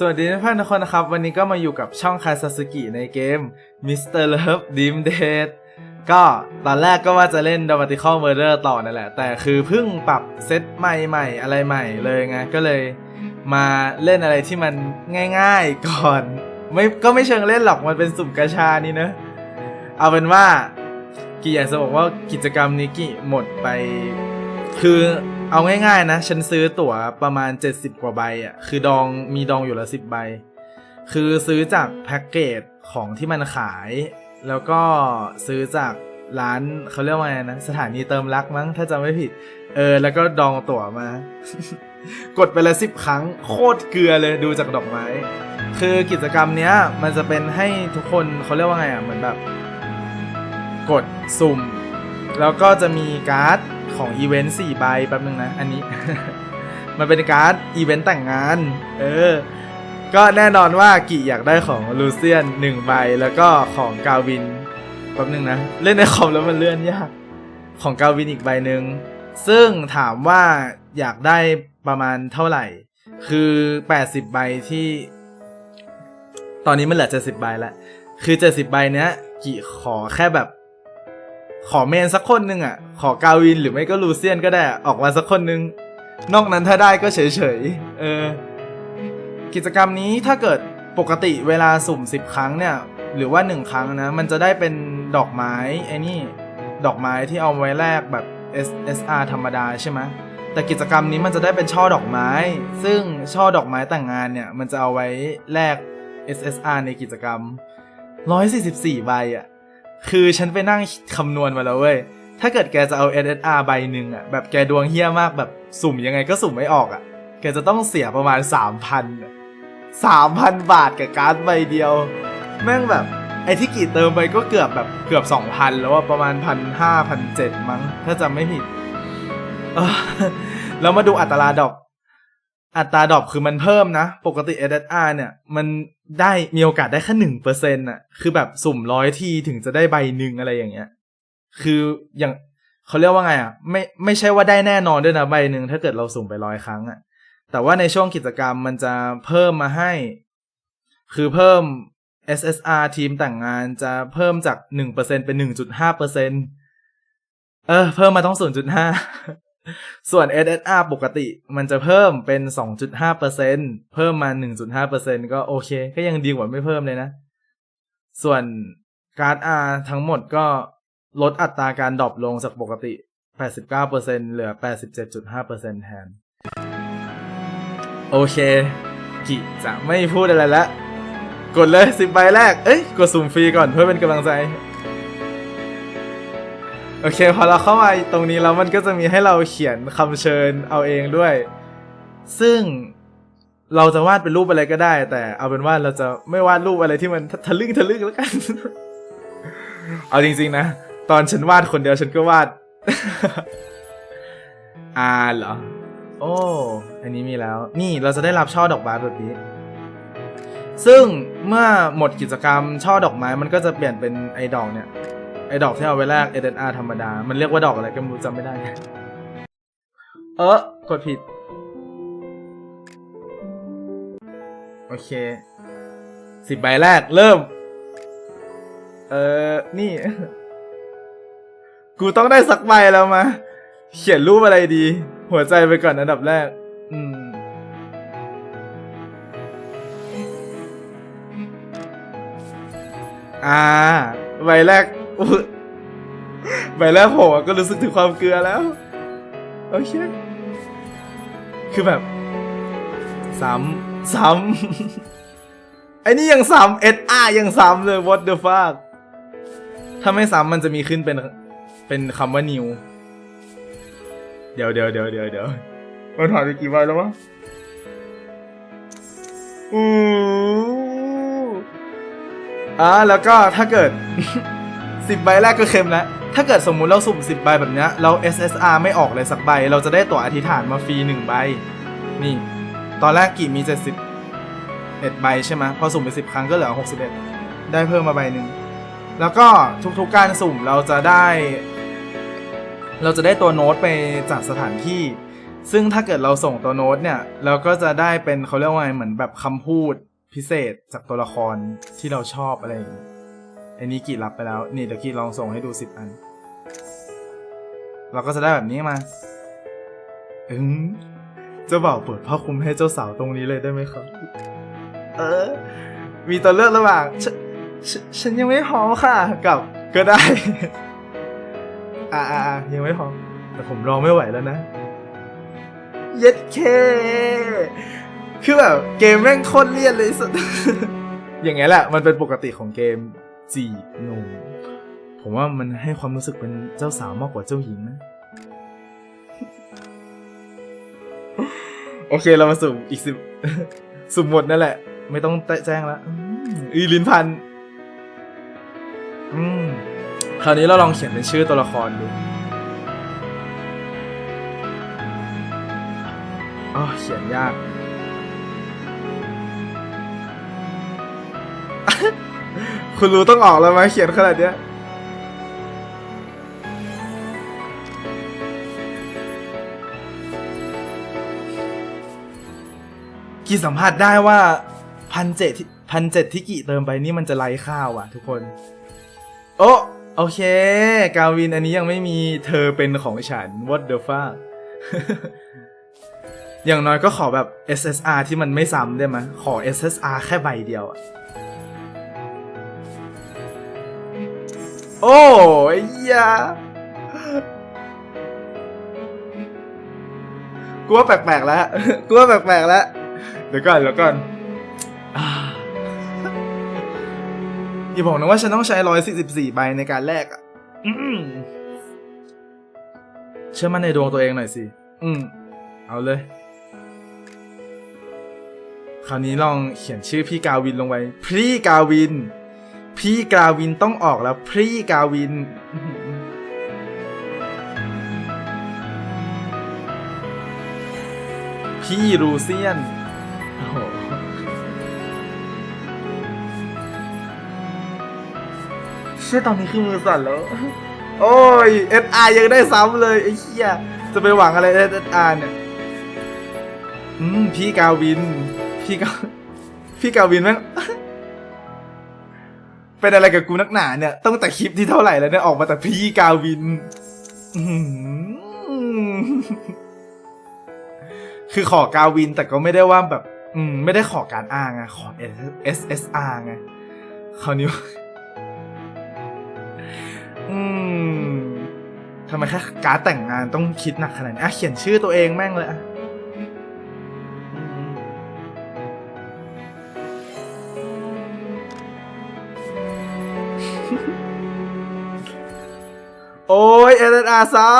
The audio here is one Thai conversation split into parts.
สวัสดีทุกท่านทุกคนนะครับ วันนี้ก็มาอยู่กับช่องคาซาสึกิในเกม Mr. Love Dream Date ก็ตอนแรกก็ว่าจะเล่น Dramatical Murder ต่อนั่นแหละ แต่คือเพิ่งปรับเซตใหม่ๆ อะไรใหม่เลยไง ก็เลยมาเล่นอะไรที่มันง่ายๆก่อน ไม่ก็ไม่เชิงเล่นหรอก มันเป็นสุ่มกาชานี่เนอะเอาเป็นว่ากี่อยากจะบอกว่ากิจกรรมนี้กี่หมดไป คือ เอาง่ายๆนะ ฉันซื้อตั๋วประมาณ 70 กว่าใบอะ คือดองมีดองอยู่ละสิบใบ คือซื้อจากแพ็กเกจของที่มันขาย แล้วก็ซื้อจากร้านเขาเรียกว่าไงนะ สถานีเติมรักมั้ง ถ้าจำไม่ผิด เออ แล้วก็ดองตั๋วมา กดไปละสิบครั้ง โคตรเกลือเลยดูจากดอกไม้ คือกิจกรรมเนี้ย มันจะเป็นให้ทุกคนเขาเรียกว่าไงอะเหมือนแบบ กดสุ่ม แล้วก็จะมีการ์ด ของอีเวนต์สี่ใบแป๊บนึงนะ อันนี้ มันเป็นการ์ดอีเวนต์แต่งงาน เออ ก็แน่นอนว่ากิอยากได้ของลูเซียนหนึ่งใบแล้วก็ของกาวินแป๊บนึงนะ เล่นในคอมแล้วมันเลื่อนยาก ของกาวินอีกใบหนึ่งซึ่งถามว่าอยากได้ประมาณเท่าไหร่ คือ 80 ใบที่ ตอนนี้มันเหลือ 70 ใบล้วคือ 70 ใบเนี้ยกิขอแค่แบบ ขอเมนสักคนหนึ่งอะ ขอกาวินหรือไม่ก็ลูเซียนก็ได้ออกมาสักคนหนึ่งนอกนั้นถ้าได้ก็เฉยๆเออ กิจกรรมนี้ถ้าเกิดปกติเวลาสุ่ม 10 ครั้งเนี่ย หรือว่า 1 ครั้งนะ มันจะได้เป็นดอกไม้ไอ้นี่ดอกไม้ที่เอาไว้แลกแบบ SSR ธรรมดาใช่ไหมแต่กิจกรรมนี้มันจะได้เป็นช่อดอกไม้ ซึ่งช่อดอกไม้แต่งงานเนี่ย มันจะเอาไว้แลก SSR ในกิจกรรม 144 ใบอะ คือฉันไปนั่งคำนวณมาแล้วเว้ย ถ้าเกิดแกจะเอา SSR ใบหนึ่งอะ แบบแกดวงเฮี้ยมากแบบสุ่มยังไงก็สุ่มไม่ออกอะ แกจะต้องเสียประมาณ 3,000 3,000 บาทกับการ์ดใบเดียว แม่งแบบไอ้ที่กี่เติมไปก็เกือบแบบเกือบ 2,000 แล้วว่าประมาณ 1,500 1,700 มั้ง ถ้าจำไม่ผิดแล้วมาดูอัตราดอกอัตราดอปคือมันเพิ่มนะ ปกติ SSR เนี่ย มัน ได้มีโอกาสได้แค่หนึ่งเปอร์เซ็นต์อะ คือแบบสุ่มร้อยทีถึงจะได้ใบหนึ่งอะไรอย่างเงี้ย คืออย่างเขาเรียกว่าไงอะ ไม่ไม่ใช่ว่าได้แน่นอนด้วยนะใบหนึ่งถ้าเกิดเราสุ่มไปร้อยครั้งอะ แต่ว่าในช่วงกิจกรรมมันจะเพิ่มมาให้ คือเพิ่ม SSR ทีมแต่งงานจะเพิ่มจากหนึ่งเปอร์เซ็นเป็นหนึ่งจุดห้าเปอร์เซ็นเออ เพิ่มมาต้องศูนย์จุดห้า ส่วน SSR ปกติมันจะเพิ่มเป็น 2.5%เพิ่มมา 1.5%ก็โอเค ก็ยังดีกว่าไม่เพิ่มเลยนะ ส่วนการ์ด R ทั้งหมดก็ลดอัตราการดรอปลงจากปกติ 89%เหลือ 87.5%แทน โอเคกิจะไม่พูดอะไรแล้วกดเลย10ใบแรก เอ้ย กดสุ่มฟรีก่อนเพื่อเป็นกำลังใจ โอเค พอเราเข้ามาตรงนี้แล้วมันก็จะมีให้เราเขียนคำเชิญเอาเองด้วย ซึ่งเราจะวาดเป็นรูปอะไรก็ได้ แต่เอาเป็นว่าเราจะไม่วาดรูปอะไรที่มันทะลึ่งทะลึ่งแล้วกัน เอาจริง ๆ นะ ตอนฉันวาดคนเดียวฉันก็วาดอ่าเหรอ โอ้อันนี้มีแล้ว นี่เราจะได้รับช่อดอกไม้แบบนี้ ซึ่งเมื่อหมดกิจกรรมช่อดอกไม้มันก็จะเปลี่ยนเป็นไอ้ดอกเนี่ย ไอ้ดอกที่เอาไว้แลก SNR ธรรมดา มันเรียกว่าดอกอะไรก็ไม่รู้จำไม่ได้ เออกดผิด โอเค สิบใบแรก เริ่ม เออนี่ กูต้องได้สักใบแล้วมา เขียนรูปอะไรดี หัวใจไปก่อนอันดับแรก อืมอ่าใบแรก ใบแรกผมก็รู้สึกถึงความเกลือแล้ว โอเค คือแบบซ้ำซ้ำไอ้นี่ยังซ้ำเอสอายังซ้ำเลย what the fuck ถ้าไม่ซ้ำมันจะมีขึ้นเป็นเป็นคำว่า new เดี๋ยวเดี๋ยวเดี๋ยวเดี๋ยวเดี๋ยวมันผ่านไปกี่ใบแล้ววะอู้อ่าแล้วก็ถ้าเกิด สิบใบแรกก็เค็มแล้ว ถ้าเกิดสมมุติเราสุ่มสิบใบแบบเนี้ยเรา SSR ไม่ออกเลยสักใบ เราจะได้ตั๋วอธิษฐานมาฟรีหนึ่งใบ นี่ ตอนแรกกี่มีเจ็ดสิบเอ็ดใบใช่ไหมพอสุ่มไปสิบครั้งก็เหลือหกสิบเอ็ดได้เพิ่มมาใบหนึ่ง แล้วก็ทุกๆการสุ่มเราจะได้ เราจะได้ตัวโน้ตไปจากสถานที่ ซึ่งถ้าเกิดเราส่งตัวโน้ตเนี่ย เราก็จะได้เป็นเขาเรียกว่าไงเหมือนแบบคำพูดพิเศษจากตัวละครที่เราชอบอะไรอย่างงี้ งี้อันนี้กีรับไปแล้ว นี่เดี๋ยวกีลองส่งให้ดูสิบอัน เราก็จะได้แบบนี้มาอืมเจ้าบ่าวเปิดผ้าคลุมให้เจ้าสาวตรงนี้เลยได้ไหมครับ เออ มีตัวเลือกระหว่างฉฉนฉันยังไม่พร้อมค่ะ กับก็ได้อ่าอ่าอ่ายังไม่พร้อม แต่ผมรอไม่ไหวแล้วนะ เย็ดเค คือแบบเกมแม่งโคตรเลี่ยนเลยสุดอย่างเงี้ยแหละ มันเป็นปกติของเกม จีหนุ่มผมว่ามันให้ความรู้สึกเป็นเจ้าสาวมากกว่าเจ้าหญิงนะ โอเคเรามาสุ่มอีกสิบสุ่มหมดนั่นแหละ ไม่ต้องแจ้งแล้วอีลินพันอืมคราวนี้เราลองเขียนเป็นชื่อตัวละครดูอ๋อเขียนยาก คุณรู้ต้องออกแล้วไหมเขียนขนาดเนี้ยกี่สัมผัสได้ว่าพันเจ็ดพันเจ็ดที่กี่เติมไปนี่มันจะไร้ค่าว่ะทุกคน โอ้โอเค กาวินอันนี้ยังไม่มีเธอเป็นของฉัน what the fuck อย่างน้อยก็ขอแบบ SSR ที่มันไม่ซ้ำได้ไหมขอ SSR แค่ใบเดียวอะ โอ้ยยากูว่าแปลกๆแล้วกูว่าแปลกๆแล้ว เดี๋ยวก่อนเดี๋ยวก่อนอ่าอย่าบอกนะว่าฉันต้องใช้ร้อยสี่สิบสี่ใบในการแลกอะอืมเชื่อมั่นในดวงตัวเองหน่อยสิ อืม เอาเลย คราวนี้ลองเขียนชื่อพี่กาวินลงไปพี่กาวิน พี่กาวินต้องออกแล้ว พี่กาวิน พี่รูเซียนโอ้โหเชื่อตอนนี้คือมือสั่นแล้ว โอ้ย SR ยังได้ซ้ำเลยไอ้เหี้ยจะไปหวังอะไร SR เนี่ย อืม พี่กาวิน พี่กา พี่กาวินแม่ง เป็นอะไรกับกูนักหนาเนี่ยตั้งแต่คลิปที่เท่าไหร่แล้วเนี่ยออกมาแต่พี่กาวินอื้อหือคือขอกาวินแต่ก็ไม่ได้ว่าแบบ อืม ไม่ได้ขอการอ้างอะขอ S S R ไงคราวนี้อืมทำไมแค่การดแต่งงานต้องคิดหนักขนาดนี้อะเขียนชื่อตัวเองแม่งเลยอะ SSR ซ้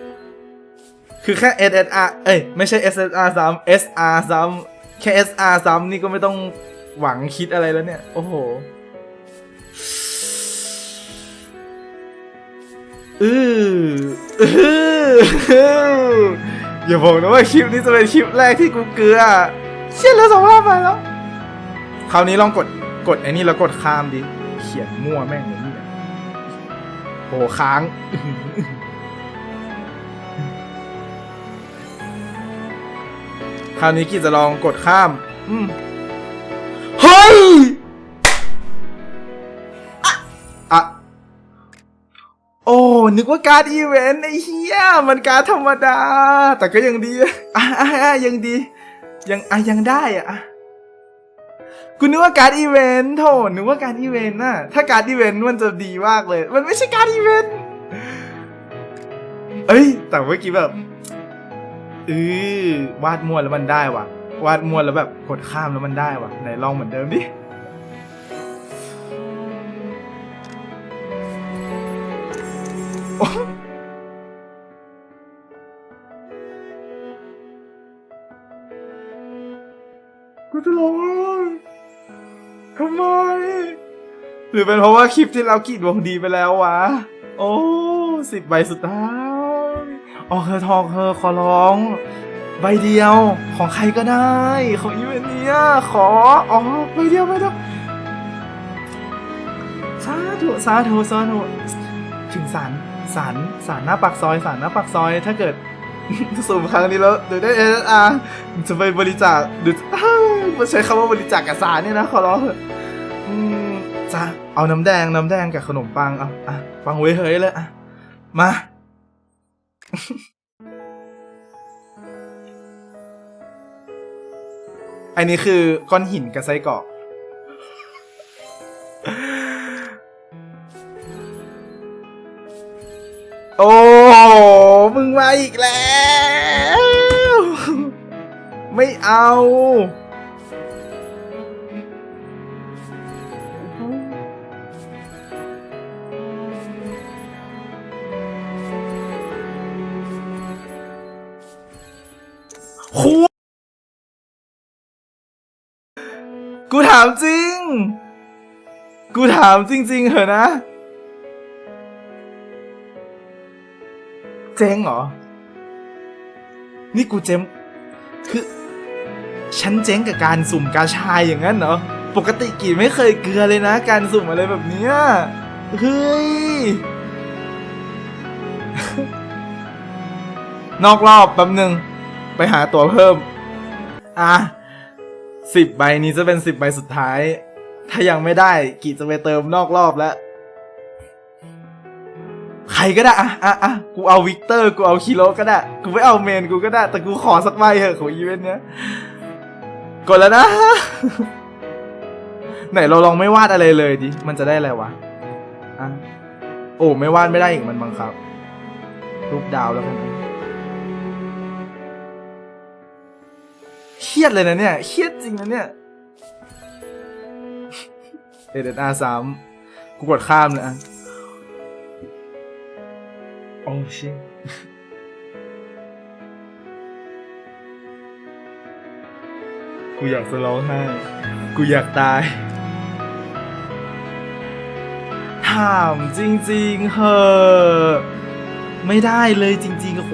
ำคือแค่ SSR เอ้ยไม่ใช่ SSR ซ้ำ SR ซ้ำแค่ SR ซ้ำนี่ก็ไม่ต้องหวังคิดอะไรแล้วเนี่ย โอ้โหอืออืออย่าบอกนะว่าคลิปนี้จะเป็นคลิปแรกที่กูเกลือ เชี่ยแล้วสองภาพไปแล้ว คราวนี้ลองกดกดไอ้นี่แล้วกดข้ามดิ เขียนมั่วแม่งเลย โหค้าง คราวนี้กิจจะลองกดข้าม อืมเฮ้ยอะอะโอ้ นึกว่าการดอีเวนต์ไอ้เหี้ย มันการดธรรมดา แต่ก็ยังดี อะอะยังดี ยังอะยังได้อะอะ กูนึกว่าการดอีเวนต์โถนึกว่าการดอีเวนต์น่ะ ถ้าการดอีเวนต์มันจะดีมากเลย มันไม่ใช่การดอีเวนต์เอ้ย แต่เมื่อกี้แบบเออวาดมวนแล้วมันได้ว่ะ วาดมวนแล้วแบบกดข้ามแล้วมันได้ว่ะ ไหนลองเหมือนเดิมดิกูจะร้อง ทำไม หรือเป็นเพราะว่าคลิปที่เรากีดดวงดีไปแล้ววะ โอ้สิบใบสุดท้ายออกเธอทองเธอขอร้อง ใบเดียวของใครก็ได้ ของอีเวนต์เนี้ยขออ๋อใบเดียวใบเดียวสาธุสาธุสาธุถึงสารสารสารหน้าปากซอยสารหน้าปากซอย ถ้าเกิดสุ่มครั้งนี้แล้วเดี๋ยวได้ SSR จะไปบริจาคเดี๋ยวอ้าว มาใช้คำว่าบริจาคกับสารเนี่ยนะขอร้องอืมจ้ะเอาน้ำแดงน้ำแดงกับขนมปังเอาอะปังเว้ยเฮ้ยเลยอะมา อันนี้คือก้อนหินกับไส้กรอกโอ้มึงมาอีกแล้ว ไม่เอา คูกูถามจริง กูถามจริง ๆ เหรอนะ เจ๊งเหรอ นี่กูเจ๊งคือ ฉันเจ๊งกับการสุ่มกาชายอย่างนั้นเหรอ ปกติกี่ไม่เคยเกลือเลยนะ การสุ่มอะไรแบบเนี้ย เฮ้ย นอกรอบแป๊บหนึ่ง ไปหาตัวเพิ่ม อะสิบใบนี้จะเป็นสิบใบสุดท้าย ถ้ายังไม่ได้กี่จะไปเติมนอกรอบแล้ว ใครก็ได้ อะอะอะกูเอาวิกเตอร์ กูเอาคิโลก็ได้ กูไม่เอาเมนกูก็ได้ แต่กูขอสักใบเถอะของอีเวนต์เนี้ยกดแล้วนะ ไหนเราลองไม่วาดอะไรเลยดิ มันจะได้อะไรวะ อะ โอ้ ไม่วาดไม่ได้อีกมันบังคับ รูปดาวแล้วกันนะ เครียดเลยนะเนี่ย เครียดจริงนะเนี่ยเอเดนอาสามกูกดข้ามเลยอะโอ้ชิกูอยากจะร้องไห้ กูอยากตาย ถามจริงๆเหอะไม่ได้เลยจริงๆโห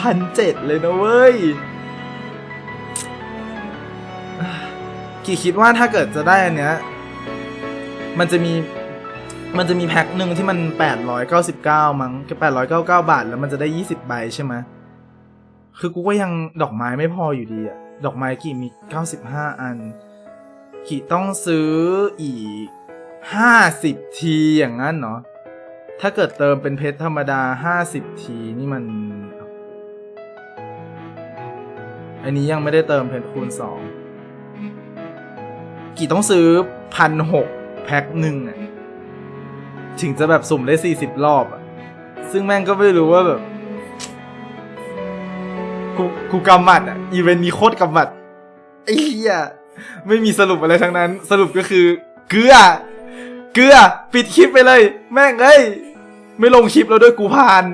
พันเจ็ดเลยนะเว้ย กี่คิดว่าถ้าเกิดจะได้อันเนี้ย มันจะมีมันจะมีแพ็คหนึ่งที่มัน 899 มั้งก็899 บาท แล้วมันจะได้ 20 ใบใช่ไหมคือกูก็ยังดอกไม้ไม่พออยู่ดีอะดอกไม้กี่มี 95 อัน กี่ต้องซื้ออีก 50 ทีอย่างนั้นเนาะถ้าเกิดเติมเป็นเพชรธรรมดา 50 ทีนี่มัน อันนี้ยังไม่ได้เติมเพชรคูณ 2 กี่ต้องซื้อพันหกแพ็คหนึ่งอะถึงจะแบบสุ่มได้40รอบอะซึ่งแม่งก็ไม่รู้ว่าแบบกูกูกำหมัดอะอีเวนต์นี้โคตรกำหมัดไอ้เหี้ยไม่มีสรุปอะไรทั้งนั้น สรุปก็คือเกลือเกลือ ปิดคลิปไปเลย แม่งเอ้ย ไม่ลงคลิปแล้วด้วยกูพาน